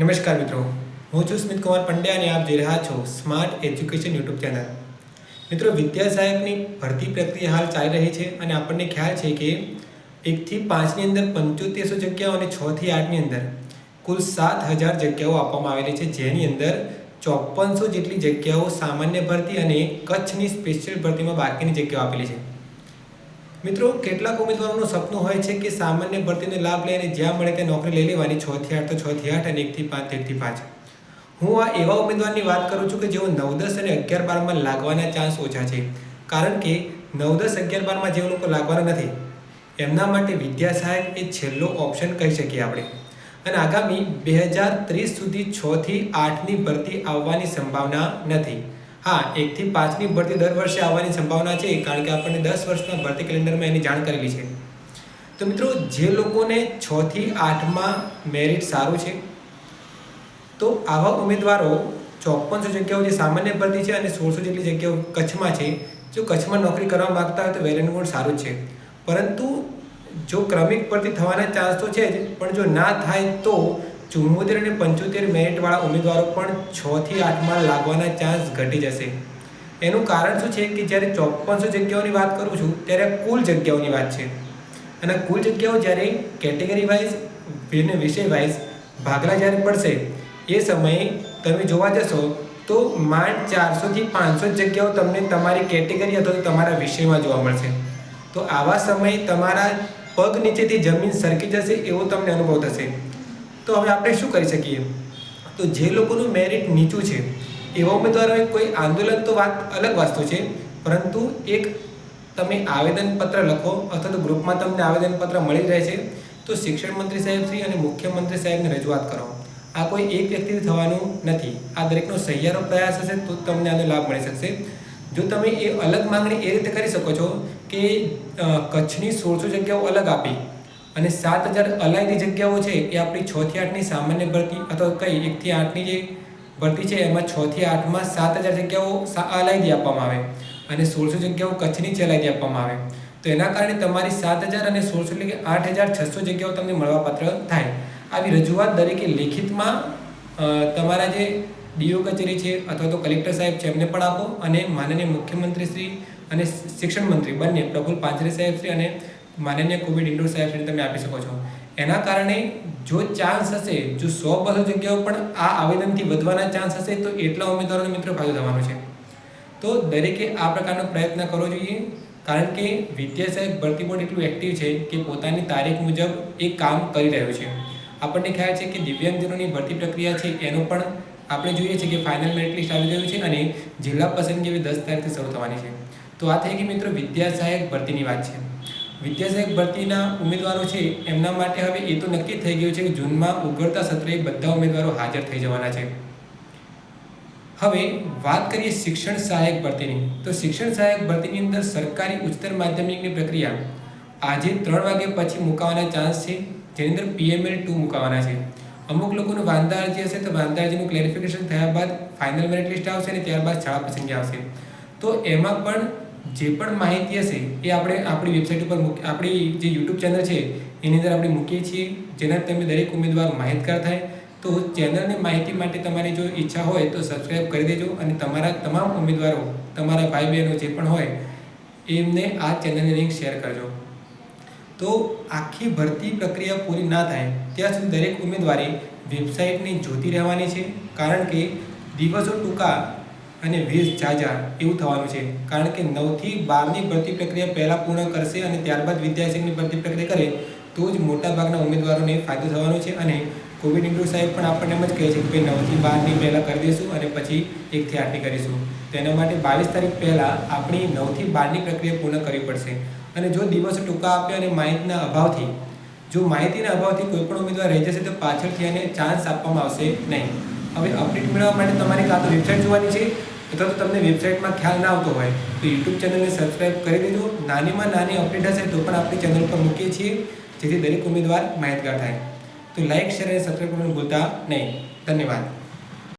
નમસ્કાર મિત્રો. હું છું સ્મિત કુમાર પંડ્યા અને આપ જોઈ રહ્યા છો સ્માર્ટ એજ્યુકેશન યુટ્યુબ ચેનલ. મિત્રો, વિદ્યા સહાયકની ભરતી પ્રક્રિયા હાલ ચાલી રહી છે અને આપણને ખ્યાલ છે કે એકથી પાંચની અંદર પંચોતેરસો જગ્યાઓ અને છથી આઠની અંદર કુલ સાત હજાર જગ્યાઓ આપવામાં આવેલી છે, જેની અંદર ચોપનસો જેટલી જગ્યાઓ સામાન્ય ભરતી અને કચ્છની સ્પેશિયલ ભરતીમાં બાકીની જગ્યાઓ આપેલી છે. મિત્રો, કેટલાક ઉમેદવારોનું સપનું હોય છે કે સામાન્ય ભરતીનો લાભ લઈને જ્યાં મળે ત્યાં નોકરી લઈ લેવાની, છ થી આઠ તો છ થી આઠ અને એકથી પાંચ એકથી પાંચ. હું આ એવા ઉમેદવારની વાત કરું છું કે જેઓ નવ, દસ અને અગિયાર બારમાં લાગવાના ચાન્સ ઓછા છે. કારણ કે નવ, દસ, અગિયાર બારમાં જે લોકો લાગવાના નથી, એમના માટે વિદ્યા સહાયક એ છેલ્લો ઓપ્શન કહી શકીએ આપણે. અને આગામી બે હજાર ત્રીસ સુધી છથી આઠની ભરતી આવવાની સંભાવના નથી. હા એકથી પાંચની ભરતી દર વર્ષે આવવાની સંભાવના છે, કારણ કે આપણને દસ વર્ષના ભરતી કેલેન્ડરમાં એની જાણ કરેલી છે. તો મિત્રો, જે લોકોને છથી આઠમાં મેરિટ સારું છે, તો આવા ઉમેદવારો ચોપનસો જગ્યાઓ જે સામાન્ય ભરતી છે અને સોળસો જેટલી જગ્યાઓ કચ્છમાં છે, જો કચ્છમાં નોકરી કરવા માગતા હોય તો વેલ એન્ડ ગુડ સારું છે. પરંતુ જો ક્રમિક ભરતી થવાના ચાન્સ તો છે જ, પણ જો ના થાય તો ચુમ્મોતેર અને પંચોતેર મેરિટવાળા ઉમેદવારો પણ છ થી આઠમાં લાગવાના ચાન્સ ઘટી જશે. એનું કારણ શું છે કે જ્યારે ચોપનસો જગ્યાઓની વાત કરું છું, ત્યારે કુલ જગ્યાઓની વાત છે. અને કુલ જગ્યાઓ જ્યારે કેટેગરી વાઇઝ વિષય વાઇઝ ભાગલા જ્યારે પડશે, એ સમયે તમે જોવા જશો, તો માંડ ચારસોથી પાંચસો જગ્યાઓ તમને તમારી કેટેગરી અથવા તો તમારા વિષયમાં જોવા મળશે. તો આવા સમયે તમારા પગ નીચેથી જમીન સરકી જશે, એવો તમને અનુભવ થશે. તો હવે આપણે શું કરી શકીએ? તો જે લોકોનું મેરિટ નીચું છે, એવા ઉમેદવારોએ કોઈ આંદોલન તો વાત અલગ વસ્તુ છે, પરંતુ એક તમે આવેદનપત્ર લખો અથવા તો ગ્રુપમાં તમને આવેદનપત્ર મળી જાય છે, તો શિક્ષણ મંત્રી સાહેબથી અને મુખ્યમંત્રી સાહેબને રજૂઆત કરો. આ કોઈ એક વ્યક્તિથી થવાનું નથી. આ દરેકનો સહિયારો પ્રયાસ હશે તો તમને આનો લાભ મળી શકશે. જો તમે એ અલગ માંગણી એ રીતે કરી શકો છો કે કચ્છની સોળસો જગ્યાઓ અલગ આપી અને સાત હજાર અલાયદી જગ્યાઓ છે એ આપણી છ થી આઠની સામાન્ય ભરતી અથવા કઈ એકથી આઠની જે ભરતી છે, એમાં છ થી આઠમાં સાત હજાર જગ્યાઓ અલાયદી આપવામાં આવે અને સોળસો જગ્યાઓ કચ્છની જ અલાયદી આપવામાં આવે. તો એના કારણે તમારી સાત હજાર અને સોળસો એટલે કે આઠ હજાર છસો જગ્યાઓ તમને મળવાપાત્ર થાય. આવી રજૂઆત દરેકે લેખિતમાં તમારા જે ડીઓ કચેરી છે અથવા તો કલેક્ટર સાહેબ છે, એમને પણ આપો અને માનનીય મુખ્યમંત્રી શ્રી અને શિક્ષણ મંત્રી બંને પ્રફુલ પાંચરે સાહેબ શ્રી અને માનનીય કોવિડ ઇન્ડોર સાહેબ તમે આપી શકો છો. એના કારણે જો ચાન્સ હશે, જો સો બસો જગ્યાઓ પણ આ આવેદનથી વધવાના ચાન્સ હશે, તો એટલા ઉમેદવારોને મિત્રો ફાયદો થવાનો છે. તો દરેકે આ પ્રકારનો પ્રયત્ન કરવો જોઈએ, કારણ કે વિદ્યા સાહેબ ભરતી બોર્ડ એટલું એક્ટિવ છે કે પોતાની તારીખ મુજબ એ કામ કરી રહ્યું છે. આપણને ખ્યાલ છે કે દિવ્યાંગજનોની ભરતી પ્રક્રિયા છે, એનો પણ આપણે જોઈએ છીએ કે ફાઇનલ મેરિટ લિસ્ટ આવી ગયું છે અને જિલ્લા પસંદગી એવી દસ તારીખથી શરૂ થવાની છે. તો આ થઈ ગઈ મિત્રો વિદ્યા સહાયક ભરતીની વાત છે. વિદ્યા સહાયક ભરતીના ઉમેદવારો છે, એમના માટે હવે એ તો નક્કી થઈ ગયું છે કે જૂનમાં ઉઘડતા સત્રે બધા ઉમેદવારો હાજર થઈ જવાના છે. હવે વાત કરીએ શિક્ષણ સહાયક ભરતીની. તો શિક્ષણ સહાયક ભરતીની અંદર સરકારી ઉચ્ચતર માધ્યમિકની પ્રક્રિયા આજે ત્રણ વાગ્યા પછી મુકાવાના ચાન્સ છે, જેની અંદર પીએમએલ ટુ મુકાવાના છે. અમુક લોકોનું વાંધા અરજી હશે તો વાંધા અરજીનું ક્લેરિફિકેશન થયા બાદ ફાઇનલ મેરિટ લિસ્ટ આવશે અને ત્યારબાદ શાળા પસંદગી આવશે. તો એમાં પણ જે પણ માહિતી હશે એ આપણે આપણી વેબસાઇટ ઉપર મૂકી આપણી જે યુટ્યુબ ચેનલ છે, એની અંદર આપણે મૂકીએ છીએ. જેના તમે દરેક ઉમેદવાર માહિતગાર થાય. તો ચેનલની માહિતી માટે તમારી જો ઈચ્છા હોય તો સબસ્ક્રાઈબ કરી દેજો અને તમારા તમામ ઉમેદવારો, તમારા ભાઈ બહેનો જે પણ હોય, એમને આ ચેનલની લિંક શેર કરજો. તો આખી ભરતી પ્રક્રિયા પૂરી ના થાય, ત્યાં સુધી દરેક ઉમેદવારે વેબસાઇટને જોતી રહેવાની છે. કારણ કે દિવસો ટૂંકા અને વીસ ઝાઝા એવું થવાનું છે. કારણ કે નવથી બારની ભરતી પ્રક્રિયા પહેલાં પૂર્ણ કરશે અને ત્યારબાદ વિદ્યાર્થીની ભરતી પ્રક્રિયા કરે, તો જ મોટાભાગના ઉમેદવારોને ફાયદો થવાનો છે અને કોવિડ ઇન્ડોર સાહેબ પણ આપણને એમ જ કહે છે કે ભાઈ નવથી બારની પહેલાં કરી દઈશું અને પછી એકથી આઠની કરીશું. તેના માટે બાવીસ તારીખ પહેલાં આપણી નવથી બારની પ્રક્રિયા પૂર્ણ કરવી પડશે. અને જો દિવસો ટૂંકા આપે અને માહિતીના અભાવથી, જો માહિતીના અભાવથી કોઈપણ ઉમેદવાર રહી જશે તો પાછળથી એને ચાન્સ આપવામાં આવશે નહીં. હવે અપડેટ મેળવવા માટે તમારે કાં તો વેબસાઇટ જોવાની છે? અથવા તો તમને વેબસાઇટમાં ખ્યાલ ના આવતો હોય, તો યુટ્યુબ ચેનલને સબસ્ક્રાઈબ કરી દેજો. નાનીમાં નાની અપડેટ હશે તો પણ આપણી ચેનલ પર મૂકીએ છીએ, જેથી દરેક ઉમેદવાર માહિતગાર થાય. તો લાઇક શેર અને સબસ્ક્રાઈબ કરવાનું ભૂલતા નહીં. ધન્યવાદ.